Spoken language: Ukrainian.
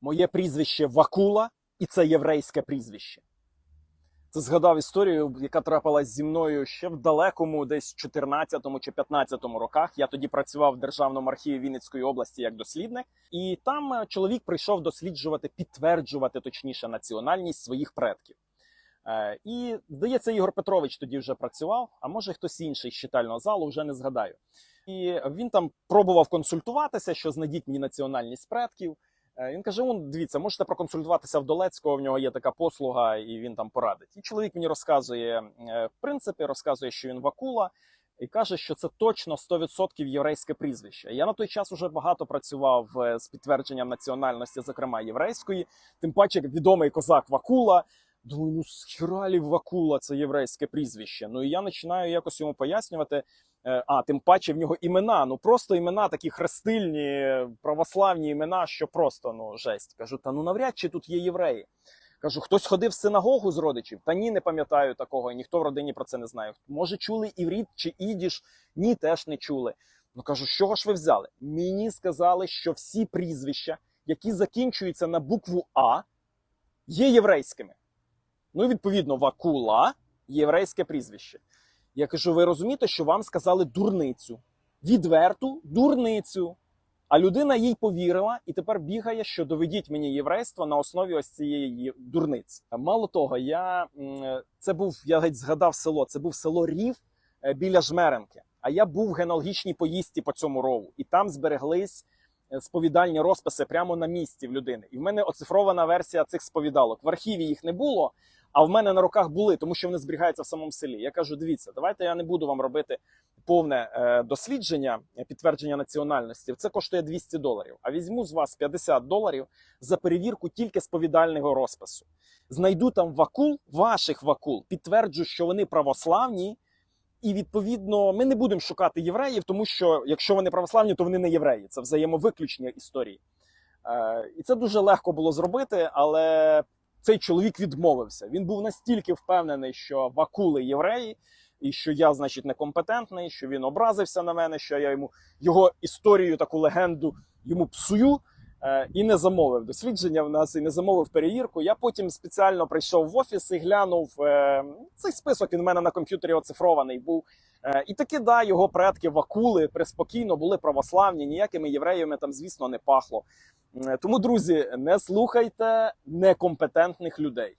Моє прізвище Вакула, і це єврейське прізвище. Це згадав історію, яка трапилась зі мною ще в далекому, десь 14 чи 15 роках. Я тоді працював в державному архіві Вінницької області як дослідник, і там е, чоловік прийшов досліджувати, підтверджувати точніше національність своїх предків. Е, І здається, Ігор Петрович тоді вже працював, а може хтось інший з читального залу, вже не згадаю. І він там пробував консультуватися, що знайдіть мені національність предків. Е, Він каже: он дивіться, можете проконсультуватися в Долецького. В нього є така послуга, і він там порадить. І чоловік мені розказує е, в принципі, розказує, що він вакула, і каже, що це точно 100% єврейське прізвище. Я на той час уже багато працював е, з підтвердженням національності, зокрема єврейської. Тим паче, як відомий козак Вакула. Думаю, ну схіралі Вакула це єврейське прізвище. Ну і я починаю якось йому пояснювати. Е, А, тим паче в нього імена. Ну просто імена такі хрестильні, православні імена, що просто ну жесть. Кажу, та ну навряд чи тут є євреї. Кажу, хтось ходив в синагогу з родичів? Та ні, не пам'ятаю такого, і ніхто в родині про це не знає. Може, чули івріт чи ідіш? Ні, теж не чули. Ну кажу, з чого ж ви взяли? Мені сказали, що всі прізвища, які закінчуються на букву А, є єврейськими. Ну, відповідно, Вакула єврейське прізвище. Я кажу: ви розумієте, що вам сказали дурницю, відверту дурницю. А людина їй повірила і тепер бігає, що доведіть мені єврейство на основі ось цієї дурниці. Мало того, я це був, я геть згадав село. Це був село Рів е, біля Жмеренки. А я був в генеалогічній поїздці по цьому рову, і там збереглись е, сповідальні розписи прямо на місці в людини. І в мене оцифрована версія цих сповідалок. В архіві їх не було, а в мене на руках були, тому що вони зберігаються в самому селі. Я кажу: дивіться, давайте я не буду вам робити повне е, дослідження, е, підтвердження національності. Це коштує 200 доларів. А візьму з вас 50 доларів за перевірку тільки сповідального розпису. Знайду там вакул, ваших вакул, підтверджу, що вони православні. І відповідно ми не будемо шукати євреїв, тому що якщо вони православні, то вони не євреї. Це взаємовиключення історії. Е, і це дуже легко було зробити, але цей чоловік відмовився. Він був настільки впевнений, що вакули євреї, і що я, значить, некомпетентний, що він образився на мене, що я йому його історію, таку легенду йому псую. е, І не замовив дослідження в нас і не замовив перевірку. Я потім спеціально прийшов в офіс і глянув е, цей список. Він в мене на комп'ютері оцифрований був. Е, І таки да, його предки вакули преспокійно були православні, ніякими євреями там, звісно, не пахло. Е, Тому, друзі, не слухайте некомпетентних людей.